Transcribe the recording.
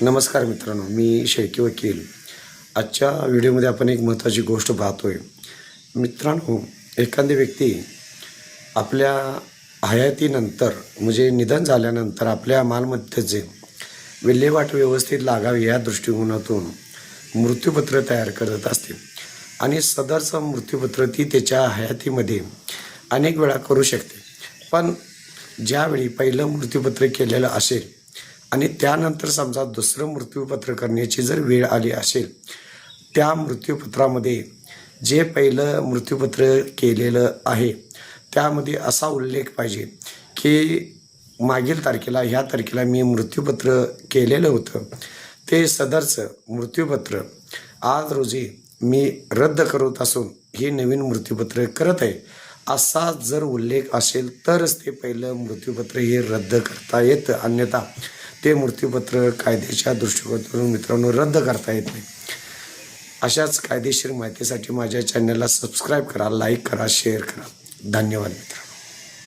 नमस्कार मित्रांनो मी शेळके वकील. आजच्या व्हिडिओमध्ये आपण एक महत्त्वाची गोष्ट पाहतोय. मित्रांनो एखादी व्यक्ती आपल्या हयातीनंतर म्हणजे निधन झाल्यानंतर आपल्या मालमत्तेचे विल्हेवाट व्यवस्थित लागावी या दृष्टिकोनातून मृत्यूपत्र तयार करत असते. आणि सदरचं मृत्यूपत्र ती त्याच्या हयातीमध्ये अनेक वेळा करू शकते. पण ज्यावेळी पहिलं मृत्यूपत्र केलेलं असेल आणि त्यानंतर समजा दुसरं मृत्यूपत्र करण्याची जर वेळ आली असेल त्या मृत्यूपत्रामध्ये जे पहिलं मृत्यूपत्र केलेलं आहे त्यामध्ये असा उल्लेख पाहिजे की मागील तारखेला ह्या तारखेला मी मृत्यूपत्र केलेलं होतं. ते सदरचं मृत्यूपत्र आज रोजी मी रद्द करत असून हे नवीन मृत्यूपत्र करत आहे असा जर उल्लेख असेल तरच ते पहिलं मृत्यूपत्र हे रद्द करता येतं. अन्यथा ते मृत्यूपत्र कायद्याच्या दृष्टिकोनातून मित्रांनो रद्द करता येत नाही. अशाच कायदेशीर माहितीसाठी माझ्या चॅनलला सबस्क्राईब करा लाईक करा शेअर करा. धन्यवाद मित्रांनो.